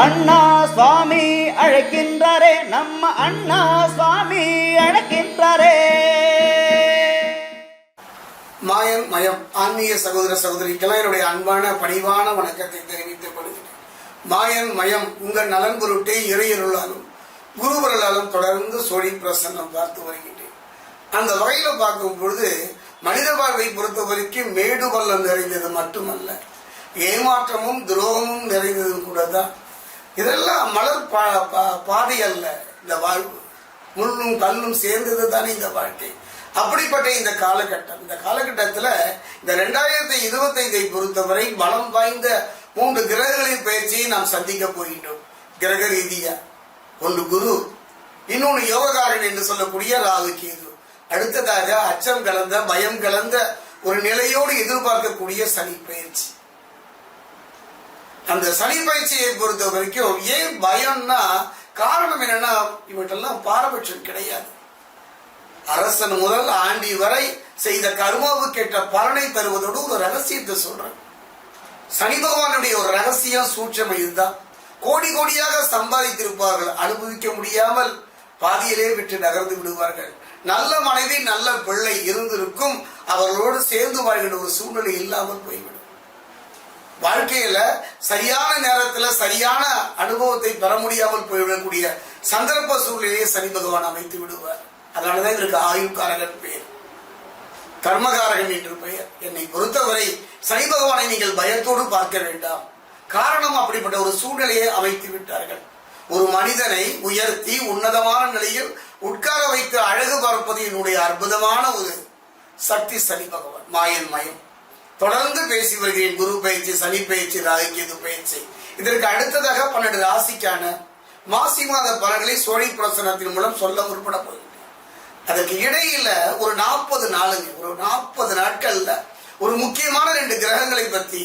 அண்ணா சுவாமி அழைக்கின்றாரே நம்ம அண்ணா சுவாமி அழைக்கின்றாரே. மாயன் மயம் ஆன்மீக சகோதர சகோதரிக்கெல்லாம் என்னுடைய அன்பான பணிவான வணக்கத்தை தெரிவித்துக் கொள்கிறேன் மாயன் மயம் உங்கள் நலன் பொருட்டே இறையருளாலும் குருவர்களாலும் தொடர்ந்து சோழி பிரசன்னம் பார்த்து வருகின்றேன். அந்த வகையில பார்க்கும் பொழுது மனித பார்வை பொறுத்த வரைக்கும் மேடு பள்ளம் நிறைந்தது மட்டுமல்ல. ஏமாற்றமும் துரோகமும் நிறைந்ததும் கூட தான் இதெல்லாம் மலர் பா பா- பாதை அல்ல. இந்த வாழ்வு. முள்ளும் கல்லும் சேர்ந்தது தானே இந்த வாழ்க்கை. அப்படிப்பட்ட இந்த காலகட்டம். இந்த காலகட்டத்தில் இந்த ரெண்டாயிரத்தி இருபத்தைந்தை பொறுத்தவரை பலம் வாய்ந்த மூன்று கிரகங்களின் பயிற்சியை நாம் சந்திக்க போகின்றோம். கிரக ரீதியா. ஒன்று குரு இன்னொன்று யோககாரன் என்று சொல்லக்கூடிய ராகு கேது. அடுத்ததாக அச்சம் கலந்த பயம் கலந்த ஒரு நிலையோடு எதிர்பார்க்கக்கூடிய சனி பயிற்சி. அந்த சனி பயிற்சியை பொறுத்த வரைக்கும் ஏன் பயம்னா காரணம் என்னன்னா இவற்றெல்லாம் பாரபட்சம் கிடையாது. அரசன் முதல் ஆண்டி வரை செய்த கர்மாவுக்கேற்ற பலனை தருவதோடு ஒரு ரகசியத்தை சொல்றேன். சனி பகவானுடைய ஒரு ரகசியம் சூட்சம் இதுதான். கோடி கோடியாக சம்பாதித்திருப்பார்கள். அனுபவிக்க முடியாமல் பாதியிலே விட்டு நகர்ந்து விடுவார்கள். நல்ல மனைவி நல்ல பிள்ளை இருந்திருக்கும். அவர்களோடு சேர்ந்து வாழ்கின்ற ஒரு சூழ்நிலை இல்லாமல் போய்விடும். வாழ்க்கையில சரியான நேரத்துல சரியான அனுபவத்தை பெற முடியாமல் போய்விடக்கூடிய சந்தர்ப்ப சூழ்நிலையை சனி பகவான் அமைத்து விடுவார். அதனாலதான் இதற்கு ஆயுள்காரகன் பெயர். கர்மகாரகன் என்று பெயர். என்னை பொறுத்தவரை சனி பகவானை நீங்கள் பயத்தோடு பார்க்க வேண்டாம். காரணம் அப்படிப்பட்ட ஒரு சூழ்நிலையை அமைத்து விட்டார்கள். ஒரு மனிதனை உயர்த்தி உன்னதமான நிலையில் உட்கார வைத்து அழகு பார்ப்பது என்னுடைய அற்புதமான ஒரு சக்தி சனி பகவான். மாயன் மயம். தொடர்ந்து பேசி வருகிறேன். குரு பயிற்சி சனி பயிற்சி ராகுகேது பயிற்சி. இதற்கு அடுத்ததாக பன்னெண்டு ராசிக்கான மாசி மாத பலன்களை சோழி பிரசனத்தின் மூலம் சொல்ல முற்பட போகிறேன். அதற்கு இடையில ஒரு நாற்பது நாளுங்க. ஒரு நாற்பது நாட்கள்ல ஒரு முக்கியமான ரெண்டு கிரகங்களை பத்தி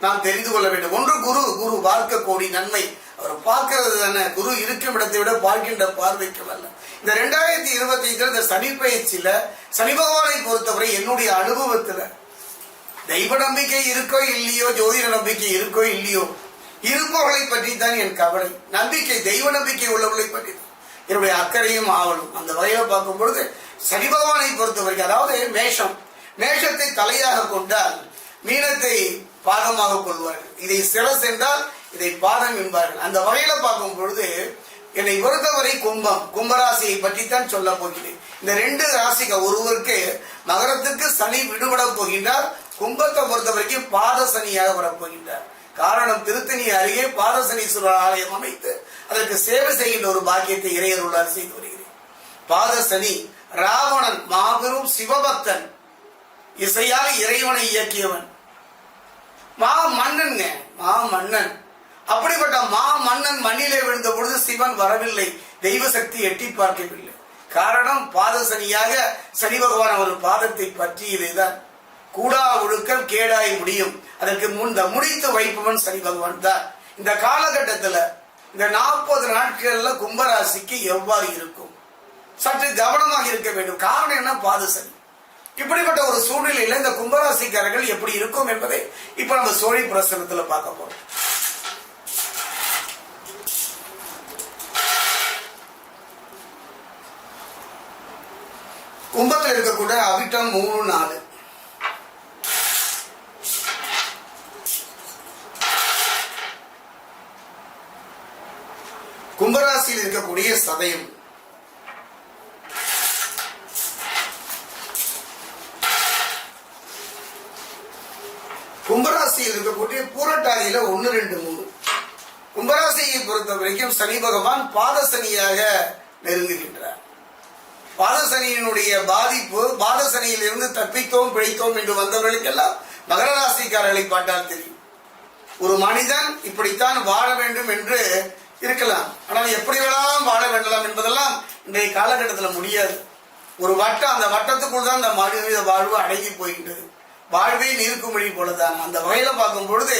நாம் தெரிந்து கொள்ள வேண்டும். ஒன்று குரு. குரு பார்க்க கோடி நன்மை. அவர் பார்க்கறது தானே. குரு இருக்கும் இடத்தை விட பார்க்கின்ற பார்வைக்கு வரல இந்த ரெண்டாயிரத்தி இருபத்தி ஐந்துல இந்த சனி பயிற்சியில சனி பகவானை பொறுத்தவரை என்னுடைய அனுபவத்துல தெய்வ நம்பிக்கை இருக்கோ இல்லையோ ஜோதிட நம்பிக்கை இருக்கோ இல்லையோ இருப்பவர்களை பற்றி தான் என் கவலை. நம்பிக்கை தெய்வ நம்பிக்கை உள்ளவர்களை பற்றி என்னுடைய அக்கறையும் ஆவலும். அந்த வகையில் பார்க்கும் பொழுது சனி பகவானை பொறுத்த வரைக்கும் அதாவது மேஷம் மேஷத்தை தலையாக கொண்டால் மீனத்தை பாதமாக கொள்வார்கள். இதை சிரஸ் என்றால் இதை பாதம் என்பார்கள். அந்த வகையில பார்க்கும் பொழுது என்னை பொறுத்தவரை கும்பம் கும்பராசியை பற்றித்தான் சொல்ல போகிறேன். இந்த ரெண்டு ராசிக்கு ஒருவருக்கு மகரத்துக்கு சனி விடுபட போகின்றார் கும்பத்தை பொறுத்த வரைக்கும் பாதசனியாக வரப்போகின்றார் காரணம் திருத்தணி அருகே பாதசனீஸ்வரர் ஆலயம் அமைத்து அதற்கு சேவை செய்கின்ற ஒரு பாக்கியத்தை இறையருளால் செய்து வருகிறேன். பாதசனி ராவணன் மாபெரும் சிவபக்தன் இசையால் இறைவனை இயக்கியவன். மா மன்னன் மா மன்னன். அப்படிப்பட்ட மா மன்னன் மண்ணிலே விழுந்த பொழுது சிவன் வரவில்லை. தெய்வ சக்தி எட்டி பார்க்கவில்லை. காரணம் பாதசனியாக சனி பகவான் அவர் பாதத்தை பற்றியதுதான். கூடா ஒழுக்கம் கேடாய் முடியும். அதற்கு முன் முடித்து வைப்பவன் சனி பகவான் தான். இந்த காலகட்டத்தில் இந்த நாற்பது நாட்கள்ல கும்பராசிக்கு எவ்வாறு இருக்கும்? சற்று கவனமாக இருக்க வேண்டும். காரணம் என்ன? பாது சனி இப்படிப்பட்ட ஒரு சூழ்நிலையில இந்த கும்பராசிக்காரர்கள் எப்படி இருக்கும் என்பதை இப்ப நம்ம சோழி பிரசனத்துல பார்க்க போறோம். கும்பத்தில் இருக்கக்கூடிய அவிட்டம் மூணு நாலு. கும்பராசியில் இருக்கக்கூடிய சதயம் கும்பராசியில் இருக்கக்கூடிய பூரட்டாதியில ஒன்னு ரெண்டு மூணு. கும்பராசியை பொறுத்த வரைக்கும் சனி பகவான் பாதசனியாக நெருங்குகின்றார். பாதசனியினுடைய பாதிப்பு பாதசனியிலிருந்து தப்பித்தோம் பிழைத்தோம் என்று வந்தவர்களுக்கெல்லாம் மகர ராசிக்காரர்களை பாட்டால் தெரியும். ஒரு மனிதன் இப்படித்தான் வாழ வேண்டும் என்று இருக்கலாம். ஆனால் எப்படி வேணாலும் வாழ வேண்டலாம் என்பதெல்லாம் இன்றைய காலகட்டத்தில் முடியாது. ஒரு வட்டம் அந்த வட்டத்துக்குள் தான் அந்த மனித வாழ்வு அடங்கி போகின்றது வாழ்வே நீர்க்குமிழி போலதான். அந்த வகையில பார்க்கும் பொழுது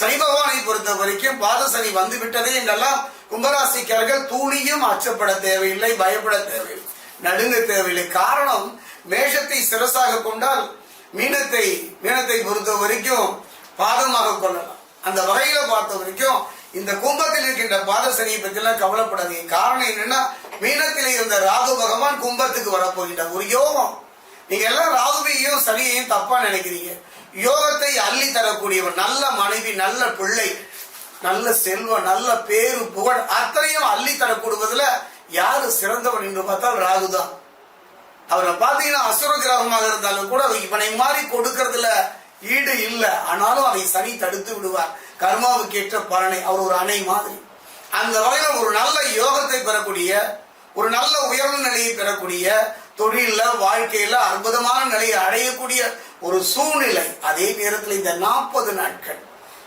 சனி பகவானை பொறுத்த வரைக்கும் பாதசனி வந்து விட்டதே என்றெல்லாம் கும்பராசிக்காரர்கள் தூணியும் அச்சப்பட தேவையில்லை பயப்பட தேவையில்லை. நடுங்க தேவையில்லை. காரணம் மேஷத்தை சிரசாக கொண்டால் மீனத்தை மீனத்தை பொறுத்த வரைக்கும் பாதமாக கொள்ளலாம். அந்த வகையில பார்த்த வரைக்கும் இந்த கும்பத்தில் இருக்கின்ற பாதசனியை பற்றிலாம் கவலைப்படாதீங்க. காரணம் என்னன்னா மீனத்தில் இருந்த ராகு பகவான் கும்பத்துக்கு வரப்போகின்றார் ஒரு யோகம். நீங்க எல்லாம் ராகுவையும் சனியையும் தப்பா நினைக்கிறீங்க. யோகத்தை அள்ளி தரக்கூடியவர் நல்ல மனைவி நல்ல பிள்ளை நல்ல செல்வம் நல்ல பேரு புகழ் அத்தனையும் அள்ளி தரக்கூடுவதுல யாரு சிறந்தவன் என்று பார்த்தால் ராகுதான். அவரை பார்த்தீங்கன்னா அசுர கிரகமாக இருந்தாலும் கூட இவனை மாதிரி கொடுக்கறதுல ஈடு இல்லை. ஆனாலும் அதை சனி தடுத்து விடுவார். கர்மாவுக்கு ஏற்ற பலனை. அவர் ஒரு அணை மாதிரி. அந்த வகையில் ஒரு நல்ல யோகத்தை பெறக்கூடிய ஒரு நல்ல உயர்ந்த நிலையை பெறக்கூடிய தொழில வாழ்க்கையில அற்புதமான நிலையை அடையக்கூடிய ஒரு சூழ்நிலை. அதே நேரத்தில் இந்த நாற்பது நாட்கள்.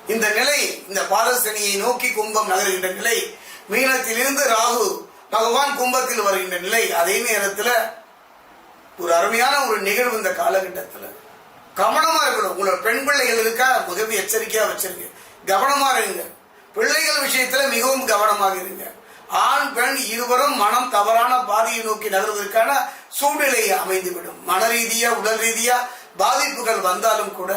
இந்த நிலை இந்த பாதசனியை நோக்கி கும்பம் நகர்கின்ற நிலை மீனத்திலிருந்து ராகு பகவான் கும்பத்தில் வருகின்ற நிலை அதே நேரத்தில் ஒரு அருமையான ஒரு நிகழ்வு இந்த காலகட்டத்தில். கவனமா இருக்கணும். உங்களோட பெண் பிள்ளைகள் இருக்கா மிகவும் எச்சரிக்கையாக வச்சிருங்க கவனமாக இருங்க. பிள்ளைகள் விஷயத்தில் மிகவும் கவனமாக இருங்க. ஆண் பெண் இருவரும் மனம் தவறான பாதையை நோக்கி நகர்வதற்கான சூழ்நிலை அமைந்துவிடும். மன ரீதியா உடல் ரீதியா பாதிப்புகள் வந்தாலும் கூட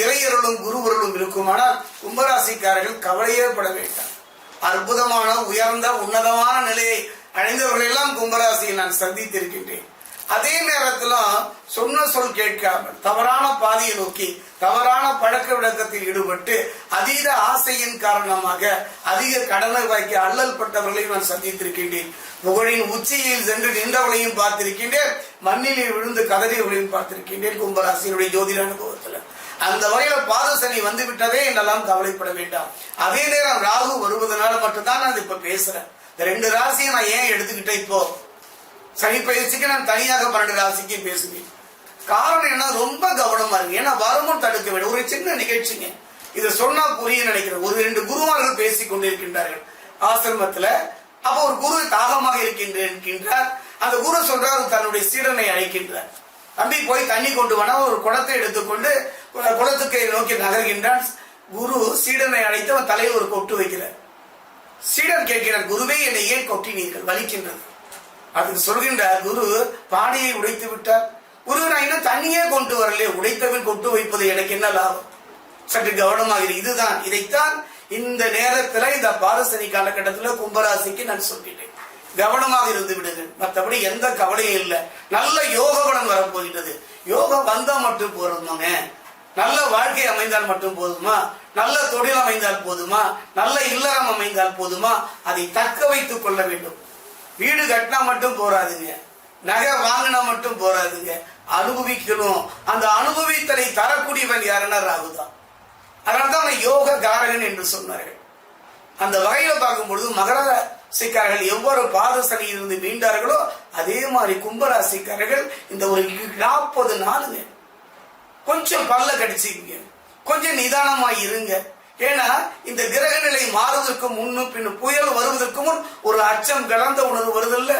இறையருளும் குருவருளும் இருக்குமானால் கும்பராசிக்காரர்கள் கவலையே பட வேண்டாம். அற்புதமான உயர்ந்த உன்னதமான நிலையை அடைந்தவர்களெல்லாம் கும்பராசியை நான் சந்தித்திருக்கின்றேன். அதே நேரத்தில் சொன்ன சொல் கேட்காமல் தவறான பாதையை நோக்கி தவறான பழக்க விளக்கத்தில் ஈடுபட்டு அதீத ஆசையின் காரணமாக அதிக கடனை வாக்கி அல்லல் பட்டவர்களையும் நான் சந்தித்திருக்கின்றேன். புகழின் உச்சியில் சென்று நின்றவளையும் பார்த்திருக்கின்றேன். மண்ணிலே விழுந்து கதறியவளையும் பார்த்திருக்கின்றேன். கும்பராசியினுடைய ஜோதிட அனுபவத்தில். அந்த வகையில பாதசனி வந்து விட்டதே என்றெல்லாம் கவலைப்பட வேண்டாம். அதே நேரம் ராகு வருவதனால மட்டும்தான் நான் இப்ப பேசுறேன். இந்த ரெண்டு ராசியை நான் ஏன் எடுத்துக்கிட்டேன் இப்போ? சனி பயிற்சிக்கு நான் தனியாக பன்னெண்டு ராசிக்கு பேசுவேன். காரணம் என்ன ரொம்ப கவனமா இருக்கு ஏன்னா வருமும் தடுக்க வேண்டும் ஒரு சின்ன நிகழ்ச்சிங்க. இதை சொன்னா புரிய நினைக்கிறேன். ஒரு ரெண்டு குருமார்கள் பேசிக் கொண்டிருக்கின்றார்கள் ஆசிரமத்துல. அப்போ ஒரு குரு தாகமாக இருக்கின்றேன் என்கின்றார் அந்த குரு சொல்றார் தன்னுடைய சீடனை அழைக்கின்றார். தம்பி போய் தண்ணி கொண்டு வனா. ஒரு குடத்தை எடுத்துக்கொண்டு குளத்துக்கு நோக்கி நகர்கின்றான். குரு சீடனை அழைத்து அவன் தலையில் ஒரு கொட்டு வைக்கிறார். சீடன் கேட்கிறார் குருவே என்னை ஏன் கொட்டினீர்கள்? வலிக்கின்றது. அதுக்கு சொல்கின்றார். குரு பானையை உடைத்து விட்டார். குரு நான் இன்னும் தண்ணியே கொண்டு வரலையே உடைத்தவன் கொண்டு வைப்பது எனக்கு என்ன லாபம்? சற்று கவனமாக இதுதான். இதைத்தான் இந்த நேரத்தில் இந்த பாரசனி காலகட்டத்தில் கும்பராசிக்கு நான் சொல்லிட்டேன் கவனமாக இருந்து விடுங்கள். மற்றபடி எந்த கவலையும் இல்லை. நல்ல யோக பலன் வரப்போகின்றது. யோகம் வந்தால் மட்டும் போறோமாங்க நல்ல வாழ்க்கை அமைந்தால் மட்டும் போதுமா? நல்ல தொழில் அமைந்தால் போதுமா? நல்ல இல்லறம் அமைந்தால் போதுமா? அதை தக்க வைத்துக் கொள்ள வேண்டும். வீடு கட்டினா மட்டும் போறாதுங்க. நகை வாங்கினா மட்டும் போறாதுங்க. அனுபவிக்கணும். அந்த அனுபவித்தலை தரக்கூடியவன் யாருன்னா ராகுதான். அதனால்தான் அவனை யோக காரகன் என்று சொன்னார்கள். அந்த வகையில பார்க்கும்பொழுது மகர ராசிக்காரர்கள் எவ்வாறு பாதசனியில் இருந்து மீண்டார்களோ அதே மாதிரி கும்பராசிக்காரர்கள் இந்த ஒரு நாற்பது நாளுங்க. கொஞ்சம் பல்ல கடிச்சிக்கிங்க. கொஞ்சம் நிதானமாக இருங்க. ஏன்னா இந்த கிரக நிலை மாறுவதற்கு முன்னும் பின்னும் புயல் வருவதற்கு முன் ஒரு அச்சம் கலந்த உணர்வு வருதில்ல.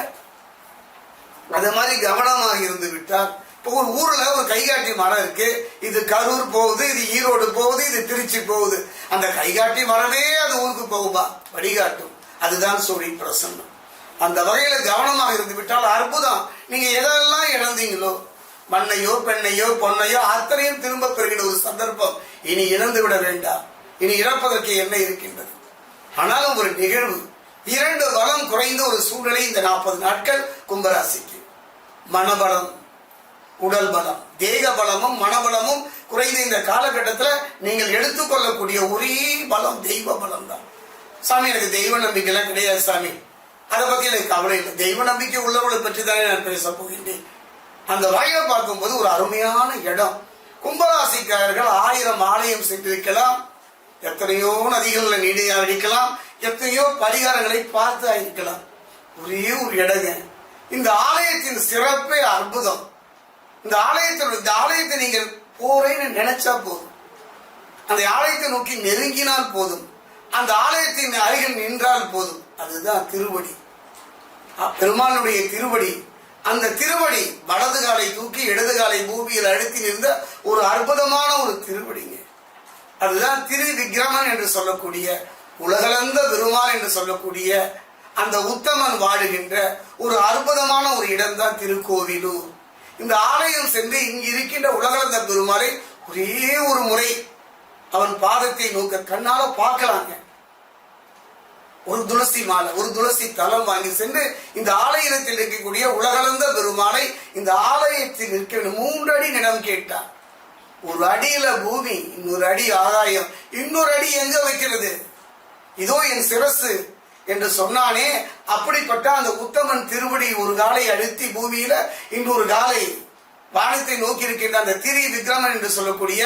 அது மாதிரி கவனமாக இருந்து விட்டால் இப்போ ஒரு ஊரில் ஒரு கைகாட்டி மரம் இருக்கு. இது கரூர் போகுது இது ஈரோடு போகுது இது திருச்சி போகுது. அந்த கைகாட்டி மரமே அது ஊருக்கு போகுமா? வழிகாட்டும். அதுதான் சூரிய பிரசன்னம். அந்த வகையில் கவனமாக இருந்து விட்டால் அற்புதம். நீங்க எதெல்லாம் இழந்தீங்களோ மண்ணையோ பெண்ணையோ பொன்னையோ அத்தனையும் திரும்ப பெறுகிற ஒரு சந்தர்ப்பம். இனி இழந்து விட வேண்டாம். இனி இறப்பதற்கு என்ன இருக்கின்றது? ஆனாலும் ஒரு நிகழ்வு. இரண்டு வளம் குறைந்த ஒரு சூழ்நிலை இந்த நாற்பது நாட்கள் கும்பராசிக்கு. மனபலம் உடல் பலம் தேக பலமும் மனபலமும் குறைந்த இந்த காலகட்டத்தில் நீங்கள் எடுத்துக்கொள்ளக்கூடிய ஒரே பலம் தெய்வ பலம் தான் சாமி எனக்கு தெய்வ நம்பிக்கைலாம் கிடையாது சாமி. அதை பற்றி எனக்கு கவலை இல்லை. தெய்வ நம்பிக்கை உள்ளவளை பற்றி தானே நான் பேச போகின்றேன். அந்த வகையில பார்க்கும்போது ஒரு அருமையான இடம். கும்பராசிக்காரர்கள் ஆயிரம் ஆலயம் சென்றிருக்கலாம். எத்தனையோ நதிகளில் நீடியா அடிக்கலாம் எத்தனையோ பரிகாரங்களை பார்த்து இருக்கலாம் ஒரே ஒரு இடங்க இந்த ஆலயத்தின் சிறப்பே அற்புதம். இந்த ஆலயத்தில் இந்த ஆலயத்தை நீங்கள் போறேன்னு நினைச்சா போதும். அந்த ஆலயத்தை நோக்கி நெருங்கினால் போதும். அந்த ஆலயத்தின் அருகில் நின்றால் போதும். அதுதான் திருவடி. பெருமானுடைய திருவடி. அந்த திருவடி வலது காலை தூக்கி இடது காலை பூமியில் அழுத்தி நின்ற ஒரு அற்புதமான ஒரு திருவடிங்க. அதுதான் திரு விக்ரமன் என்று சொல்லக்கூடிய உலகளந்த பெருமான் என்று சொல்லக்கூடிய அந்த உத்தமன் வாழுகின்ற ஒரு அற்புதமான ஒரு இடம்தான் திருக்கோவிலூர். இந்த ஆலயம் சென்று இங்கு இருக்கின்ற உலகளந்த பெருமாளை ஒரே ஒரு முறை அவன் பாதத்தை நோக்க கண்ணால பார்க்கலாங்க. ஒரு துளசி மாலை ஒரு துளசி தலம் வாங்கி சென்று இந்த ஆலயத்தில் இருக்கக்கூடிய உலகளந்த பெருமாளை இந்த ஆலயத்தில் இருக்க மூன்று அடி நிலம் கேட்டார். ஒரு அடியில பூமி இன்னொரு அடி ஆகாயம் இன்னொரு அடி எங்க வைக்கிறது? இதோ என் சிரசு என்று சொன்னானே அப்படிப்பட்ட அந்த உத்தமன் திருவடி ஒரு காலை அழுத்தி பூமியில இன்னொரு காலை வானத்தை நோக்கி இருக்கின்ற அந்த திரி விக்ரமன் என்று சொல்லக்கூடிய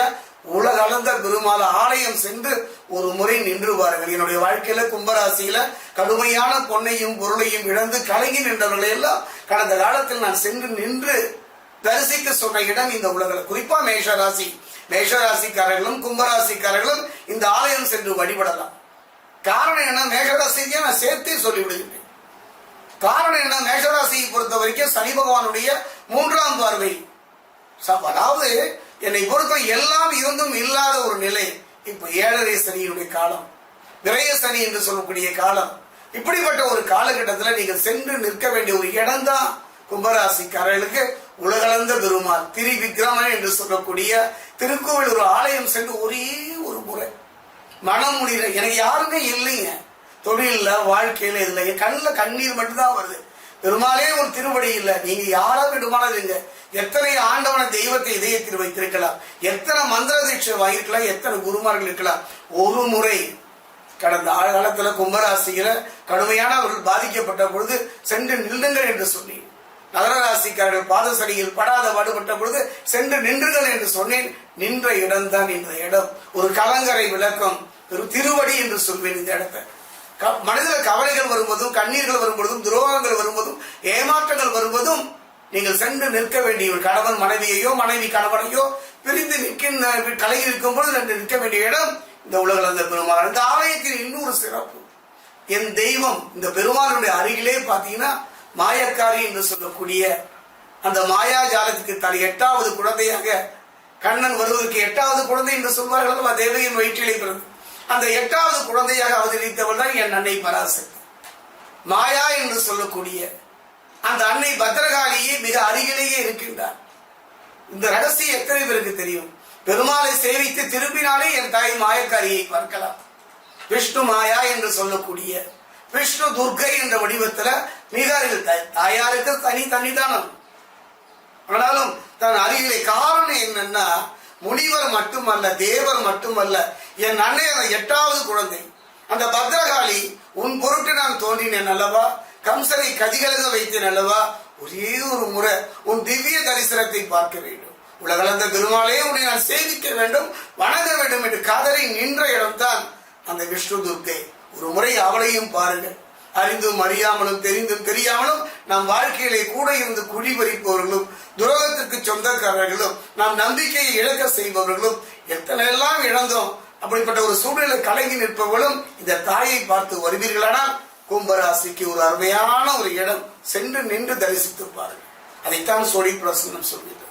உலக அளந்த பெருமாள் ஆலயம் சென்று ஒரு முறை நின்று பாருங்கள் என்னுடைய வாழ்க்கையில கும்பராசியில கடுமையான பொன்னையும் பொருளையும் இழந்து கலங்கி நின்றவர்களை எல்லாம் கடந்த காலத்தில் நான் சென்று நின்று தரிசிக்க சொன்ன இடம் இந்த உலகில். குறிப்பா மேஷராசி. மேஷராசிக்காரர்களும் கும்பராசிக்காரர்களும் இந்த ஆலயம் சென்று வழிபடலாம். காரணம் என்ன? மேஷராசிக்கு நான் சேர்த்தே சொல்லிவிடுகிறேன் காரணம் என்ன? மேஷராசியை பொறுத்த வரைக்கும் சனி பகவானுடைய மூன்றாம் பார்வை. அதாவது என்னை பொறுத்த எல்லாம் இருந்தும் இல்லாத ஒரு நிலை. இப்ப ஏழரை சனியினுடைய காலம். விரய சனி என்று சொல்லக்கூடிய காலம். இப்படிப்பட்ட ஒரு காலகட்டத்தில் நீங்கள் சென்று நிற்க வேண்டிய ஒரு இடம்தான் கும்பராசிக்காரர்களுக்கு உலகளந்த பெருமாள் திரி விக்ரமன் என்று சொல்லக்கூடிய திருக்கோவில் ஒரு ஆலயம் சென்று ஒரே ஒரு முறை. மனம் முடியல. எனக்கு யாருமே இல்லைங்க. தொழில்ல வாழ்க்கையில இல்லை. என் கண்ணில் கண்ணீர் மட்டும்தான் வருது. பெருமாளே ஒரு திருவடி இல்லை. நீங்க யாரா விடுமானதுங்க எத்தனை ஆண்டவன தெய்வத்தை இதயத்தில் வைத்திருக்கலாம். எத்தனை மந்திர தீட்சை வாங்கிருக்கலாம் எத்தனை குருமார்கள் இருக்கலாம். ஒரு முறை கடந்த ஆழ காலத்துல கும்பராசியில கடுமையான அவர்கள் பாதிக்கப்பட்ட பொழுது சென்று நில்லுங்கள் என்று சொல்லி நகரராசிக்காரர்கள் பாதசடியில் படாத பாடுபட்ட பொழுது சென்று நின்றுகள் என்று சொன்னேன். நின்ற இடம்தான் இந்த இடம். ஒரு கலங்கரை விளக்கம். ஒரு திருவடி என்று சொல்வேன் இந்த இடத்தை. க- மனதில் கவலைகள் வரும்போதும் கண்ணீர்கள் வரும்போதும் துரோகங்கள் வரும்போதும் ஏமாற்றங்கள் வரும்போதும் நீங்கள் சென்று நிற்க வேண்டிய ஒரு கணவன் மனைவியையோ மனைவி கணவனையோ பிரிந்து நிற்கின்ற கலையில் இருக்கும் பொழுது நின்று நிற்க வேண்டிய இடம் இந்த உலகில் அந்த பெருமாள். இந்த ஆலயத்தில் இன்னொரு சிறப்பு. என் தெய்வம் இந்த பெருமாளுடைய அருகிலே பார்த்தீங்கன்னா மாயக்காரி என்று சொல்லக்கூடிய அந்த மாயாஜாலத்துக்கு தன் எட்டாவது குழந்தையாக கண்ணன் வருவதற்கு எட்டாவது குழந்தை என்று சொல்வார்கள் அல்லவா? தேவையின் வயிற்றிலே பிறகு அந்த எட்டாவது குழந்தையாக அவதரித்தவள் தான் என் அன்னை பராசக்தி. மாயா என்று சொல்லக்கூடிய அந்த அன்னை பத்ரகாளியே மிக அருகிலேயே இருக்கின்றார் இந்த ரகசியம் எத்தனை பேருக்கு தெரியும்? பெருமாளை சேவித்து திரும்பினாலே என் தாய் மாயக்காரியை பார்க்கலாம். விஷ்ணு மாயா என்று சொல்லக்கூடிய விஷ்ணு துர்க்கை என்ற வடிவத்துல மிக அருகில் தாய்- தாயாருக்கு தனி தனிதானம் ஆனாலும் தன் அருகிலே காரணம் என்னன்னா முனிவர் மட்டுமல்ல தேவர் மட்டுமல்ல என் அன்னை அந்த எட்டாவது குழந்தை. அந்த பத்ரகாளி உன் பொருட்டு நான் தோன்றினேன் அல்லவா? கம்சனை கதிகலக வைத்தேன் அல்லவா? ஒரே ஒரு முறை உன் திவ்ய தரிசனத்தை பார்க்க வேண்டும். உலகளந்த பெருமாளே உன்னை நான் சேவிக்க வேண்டும் வணங்க வேண்டும் என்று காதலை நின்ற இடம்தான் அந்த விஷ்ணு துர்க்கை ஒரு முறை அவளையும் பாருங்கள். அறிந்தும் அறியாமலும் தெரிந்தும் தெரியாமலும் நம் வாழ்க்கையிலே கூட இருந்து குழி பறிப்பவர்களும் துரோகத்திற்கு சொந்தக்காரர்களும் நாம் நம்பிக்கையை இழக்க செய்பவர்களும் எத்தனை எல்லாம் இழந்தோம். அப்படிப்பட்ட ஒரு சூழ்நிலை கலங்கி நிற்பவர்களும் இந்த தாயை பார்த்து வருவீர்களானால் கும்பராசிக்கு ஒரு அருமையான ஒரு இடம் சென்று நின்று தரிசித்து பாருங்கள். அதைத்தான் சோழி பிரசன்னம் சொல்கிறார்